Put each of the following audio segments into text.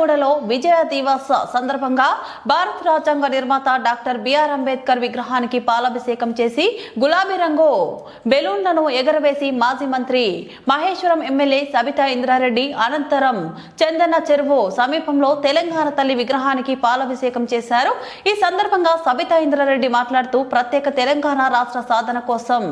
మిర్యాలగూడలో విజయ దివస్ సందర్భంగా భారత రాజ్యాంగ నిర్మాత డాక్టర్ బిఆర్ అంబేద్కర్ విగ్రహానికి పాలాభిషేకం చేసి గులాబీ రంగు బెలూన్లను ఎగరవేసి మాజీ మంత్రి మహేశ్వరం ఎమ్మెల్యే సబితా ఇంద్రారెడ్డి అనంతరం చందన చెరువు సమీపంలో తెలంగాణ తల్లి విగ్రహానికి పాలాభిషేకం చేశారు. ఈ సందర్భంగా సబితా ఇంద్రారెడ్డి మాట్లాడుతూ ప్రత్యేక తెలంగాణ రాష్ట్ర సాధన కోసం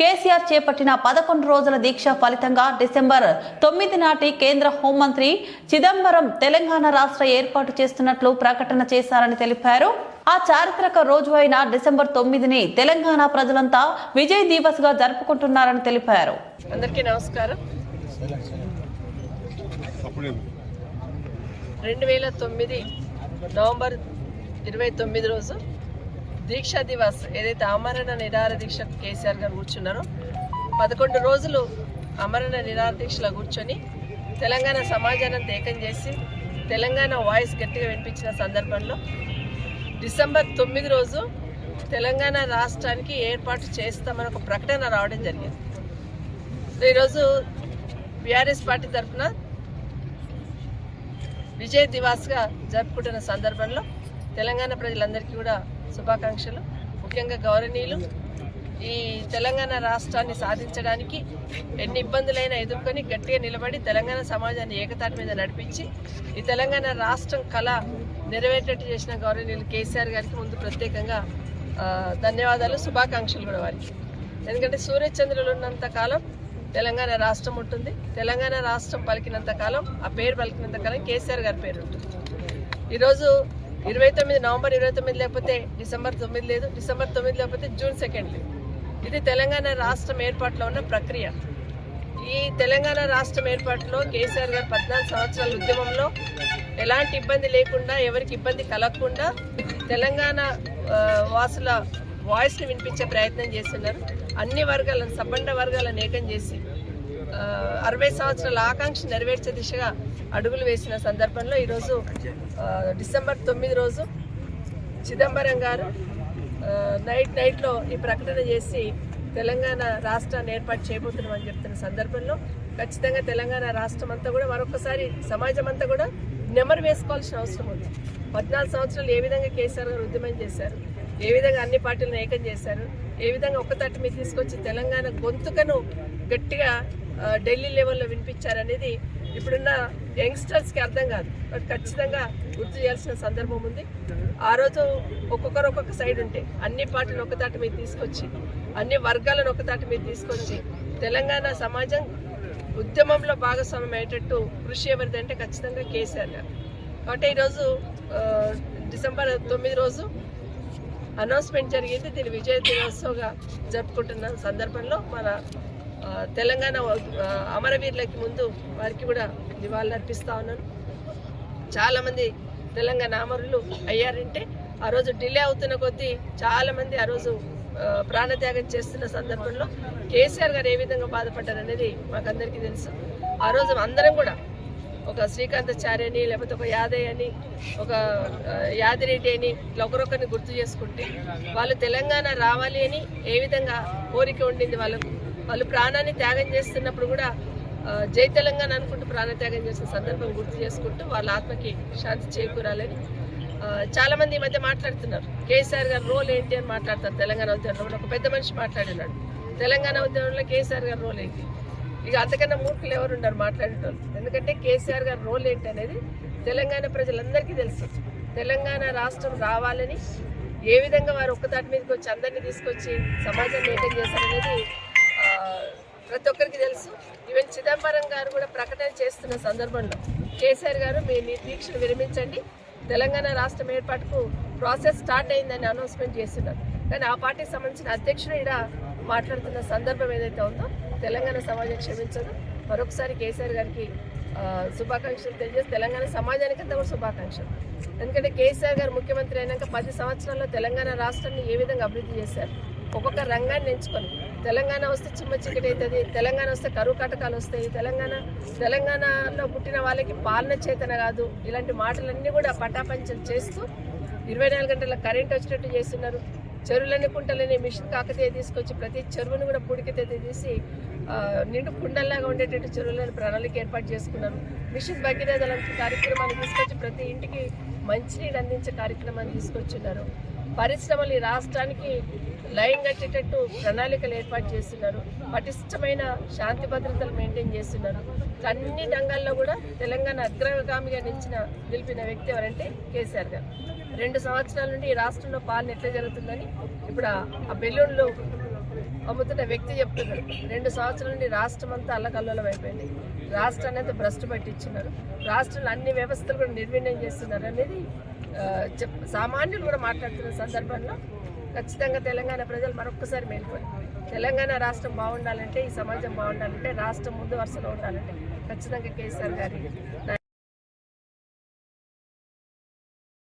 కేసీఆర్ చేపట్టిన పదకొండు రోజుల దీక్ష ఫలితంగా డిసెంబర్ తొమ్మిది నాటి కేంద్ర హోంమంత్రి చిదంబరం తెలంగాణ తెలంగాణ రాష్ట్ర ఏర్పాటు చేస్తున్నట్లు ప్రకటన చేశారని తెలిపారు. ఆ చారిత్రక రోజు అయిన డిసెంబర్ తొమ్మిదిని తెలంగాణ ప్రజలంతా విజయ్ దివస్గా జరుపుకుంటున్నారని తెలిపారు. అందరికీ నమస్కారం. రెండు వేల తొమ్మిది నవంబర్ ఇరవై తొమ్మిది రోజు దీక్షా దివస్ ఏదైతే అమరణ నిరార దీక్ష కేసీఆర్ గారు కూర్చున్నారో పదకొండు రోజులు అమరణ నిరార దీక్షలో కూర్చొని తెలంగాణ సమాజాన్ని ఏకం చేసి తెలంగాణ వాయిస్ గట్టిగా వినిపించిన సందర్భంలో డిసెంబర్ తొమ్మిది రోజు తెలంగాణ రాష్ట్రానికి ఏర్పాటు చేస్తామని ఒక ప్రకటన రావడం జరిగింది. సో ఈరోజు బీఆర్ఎస్ పార్టీ తరఫున విజయ్ దివాస్గా జరుపుకుంటున్న సందర్భంలో తెలంగాణ ప్రజలందరికీ కూడా శుభాకాంక్షలు. ముఖ్యంగా గౌరవనీయులు ఈ తెలంగాణ రాష్ట్రాన్ని సాధించడానికి ఎన్ని ఇబ్బందులైనా ఎదుర్కొని గట్టిగా నిలబడి తెలంగాణ సమాజాన్ని ఏకతాటి మీద నడిపించి ఈ తెలంగాణ రాష్ట్రం కళ నెరవేరేటట్టు చేసిన గౌరవనీయులు కేసీఆర్ గారికి ముందు ప్రత్యేకంగా ధన్యవాదాలు శుభాకాంక్షలు కూడా వారికి. ఎందుకంటే సూర్యచంద్రులు ఉన్నంత కాలం తెలంగాణ రాష్ట్రం ఉంటుంది. తెలంగాణ రాష్ట్రం పలికినంత కాలం ఆ పేరు పలికినంత కాలం కేసీఆర్ గారి పేరు ఉంటుంది. ఈరోజు ఇరవై తొమ్మిది నవంబర్ ఇరవై తొమ్మిది లేకపోతే డిసెంబర్ తొమ్మిది లేదు. డిసెంబర్ తొమ్మిది లేకపోతే జూన్ సెకండ్ లేదు. ఇది తెలంగాణ రాష్ట్రం ఏర్పాటులో ఉన్న ప్రక్రియ. ఈ తెలంగాణ రాష్ట్రం ఏర్పాటులో కేసీఆర్ గారు పద్నాలుగు సంవత్సరాల ఉద్యమంలో ఎలాంటి ఇబ్బంది లేకుండా ఎవరికి ఇబ్బంది కలగకుండా తెలంగాణ వాసుల వాయిస్ని వినిపించే ప్రయత్నం చేస్తున్నారు. అన్ని వర్గాలను సబ్బండ వర్గాలను ఏకం చేసి అరవై సంవత్సరాల ఆకాంక్ష నెరవేర్చే దిశగా అడుగులు వేసిన సందర్భంలో ఈరోజు డిసెంబర్ తొమ్మిది రోజు చిదంబరం గారు నైట్ నైట్లో ఈ ప్రకటన చేసి తెలంగాణ రాష్ట్రాన్ని ఏర్పాటు చేయబోతున్నామని చెప్తున్న సందర్భంలో ఖచ్చితంగా తెలంగాణ రాష్ట్రం అంతా కూడా మరొకసారి సమాజం అంతా కూడా నెమరు వేసుకోవాల్సిన అవసరం ఉంది. పద్నాలుగు సంవత్సరాలు ఏ విధంగా కేసీఆర్ గారు ఉద్యమం చేశారు ఏ విధంగా అన్ని పార్టీలను ఏకం చేశారు ఏ విధంగా ఒక్క తట్టు మీద తీసుకొచ్చి తెలంగాణ గొంతుకను గట్టిగా ఢిల్లీ లెవెల్లో వినిపించారనేది ఇప్పుడున్న యంగ్స్టర్స్కి అర్థం కాదు. బట్ ఖచ్చితంగా గుర్తు చేయాల్సిన సందర్భం ఉంది. ఆ రోజు ఒక్కొక్కరు ఒక్కొక్క సైడ్ ఉంటే అన్ని పార్టీలు ఒకదాటి మీద తీసుకొచ్చి అన్ని వర్గాలను ఒకదాటి మీద తీసుకొచ్చి తెలంగాణ సమాజం ఉద్యమంలో భాగస్వామ్యం అయ్యేటట్టు కృషి ఎవరిదంటే ఖచ్చితంగా కేసీఆర్ గారు. కాబట్టి ఈరోజు డిసెంబర్ తొమ్మిది రోజు అనౌన్స్మెంట్ జరిగింది. దీన్ని విజయ దినోత్సవంగా జరుపుకుంటున్న సందర్భంలో మన తెలంగాణ అమరవీరులకి ముందు వారికి కూడా నివాళులు అర్పిస్తా ఉన్నాను. చాలామంది తెలంగాణ అమరులు అయ్యారంటే ఆ రోజు డిలే అవుతున్న కొద్దీ చాలామంది ఆ రోజు ప్రాణత్యాగం చేస్తున్న సందర్భంలో కేసీఆర్ గారు ఏ విధంగా బాధపడ్డారు అనేది మాకందరికీ తెలుసు. ఆ రోజు అందరం కూడా ఒక శ్రీకాంతాచార్య అని లేకపోతే ఒక యాదయ్య అని ఒక యాదిరెడ్డి అని ఇట్లా ఒకరొకరిని గుర్తు చేసుకుంటే వాళ్ళు తెలంగాణ రావాలి అని ఏ విధంగా కోరిక ఉండింది వాళ్ళకు? వాళ్ళు ప్రాణాన్ని త్యాగం చేస్తున్నప్పుడు కూడా జై తెలంగాణ అనుకుంటూ ప్రాణత్యాగం చేసిన సందర్భం గుర్తు చేసుకుంటూ వాళ్ళ ఆత్మకి శాంతి చేకూరాలని చాలామంది ఈ మధ్య మాట్లాడుతున్నారు. కేసీఆర్ గారు రోల్ ఏంటి అని మాట్లాడతారు తెలంగాణ ఉద్యమంలో. ఒక పెద్ద మనిషి మాట్లాడినాడు. తెలంగాణ ఉద్యమంలో కేసీఆర్ గారి రోల్ ఏంటి? ఇక అంతకన్నా మూర్ఖులు ఎవరు ఉన్నారు మాట్లాడేటోళ్ళు. ఎందుకంటే కేసీఆర్ గారి రోల్ ఏంటి అనేది తెలంగాణ ప్రజలందరికీ తెలుసు. తెలంగాణ రాష్ట్రం రావాలని ఏ విధంగా వారు ఒక్కదాటి మీదకి వచ్చి అందరినీ తీసుకొచ్చి సమాజాన్ని ఏకం చేశారనేది ప్రతి ఒక్కరికి తెలుసు. ఈవెన్ చిదంబరం గారు కూడా ప్రకటన చేస్తున్న సందర్భంలో కేసీఆర్ గారు మీ నిర్దీక్షను విరమించండి. తెలంగాణ రాష్ట్రం ఏర్పాటుకు ప్రాసెస్ స్టార్ట్ అయిందని అనౌన్స్మెంట్ చేస్తున్నారు. కానీ ఆ పార్టీకి సంబంధించిన అధ్యక్షుడు ఇక్కడ మాట్లాడుతున్న సందర్భం ఏదైతే ఉందో తెలంగాణ సమాజం క్షమించదు. మరొకసారి కేసీఆర్ గారికి శుభాకాంక్షలు తెలియజేసి తెలంగాణ సమాజానికి అంతా కూడా శుభాకాంక్షలు. ఎందుకంటే కేసీఆర్ గారు ముఖ్యమంత్రి అయినాక పది సంవత్సరాల్లో తెలంగాణ రాష్ట్రాన్ని ఏ విధంగా అభివృద్ధి చేశారు? ఒక్కొక్క రంగాన్ని ఎంచుకొని తెలంగాణ వస్తే చిమ్మ చీకటి అవుతుంది తెలంగాణ వస్తే కరువు కటకాలు వస్తాయి తెలంగాణ తెలంగాణలో పుట్టిన వాళ్ళకి పాలన చేతన కాదు. ఇలాంటి మాటలన్నీ కూడా పటాపంచలు చేస్తూ ఇరవై నాలుగు గంటల కరెంట్ వచ్చేటట్టు చేస్తున్నారు. చెరువులని కుంటలని మిషన్ కాకతీయ తీసుకొచ్చి ప్రతి చెరువును కూడా పూడికతే తీసి నిండు కుండల్లాగా ఉండేటట్టు చెరువులను ప్రణాళిక ఏర్పాటు చేసుకున్నారు. మిషన్ భగీరథ లాంటి కార్యక్రమాన్ని తీసుకొచ్చి ప్రతి ఇంటికి మంచినీరు అందించే కార్యక్రమాన్ని తీసుకొచ్చున్నారు. పరిశ్రమలు ఈ రాష్ట్రానికి లైన్ కట్టేటట్టు ప్రణాళికలు ఏర్పాటు చేస్తున్నారు. పటిష్టమైన శాంతి భద్రతలు మెయింటైన్ చేస్తున్నారు. అన్ని రంగాల్లో కూడా తెలంగాణ అగ్రగామిగా నిలిచిన నిలిపిన వ్యక్తి ఎవరంటే కేసీఆర్ గారు. రెండు సంవత్సరాల నుండి ఈ రాష్ట్రంలో పాలన ఎట్లా జరుగుతుందని ఇప్పుడు ఆ- ఆ బెలూన్లు అమ్ముతున్న వ్యక్తి చెప్తున్నారు. రెండు సంవత్సరాల నుండి రాష్ట్రం అంతా అల్లకల్లోలం అయిపోయింది. రాష్ట్రాన్ని అయితే భ్రష్టు పట్టించున్నారు. రాష్ట్రంలో అన్ని వ్యవస్థలు కూడా నిర్వీర్యం చేస్తున్నారు అనేది సామాన్యులు కూడా మాట్లాడుతున్న సందర్భంలో ఖచ్చితంగా తెలంగాణ ప్రజలు మరొక్కసారి మేల్కొని తెలంగాణ రాష్ట్రం బాగుండాలంటే ఈ సమాజం బాగుండాలంటే రాష్ట్రం ముందు వరుసలో ఉండాలంటే ఖచ్చితంగా కేసీఆర్ గారి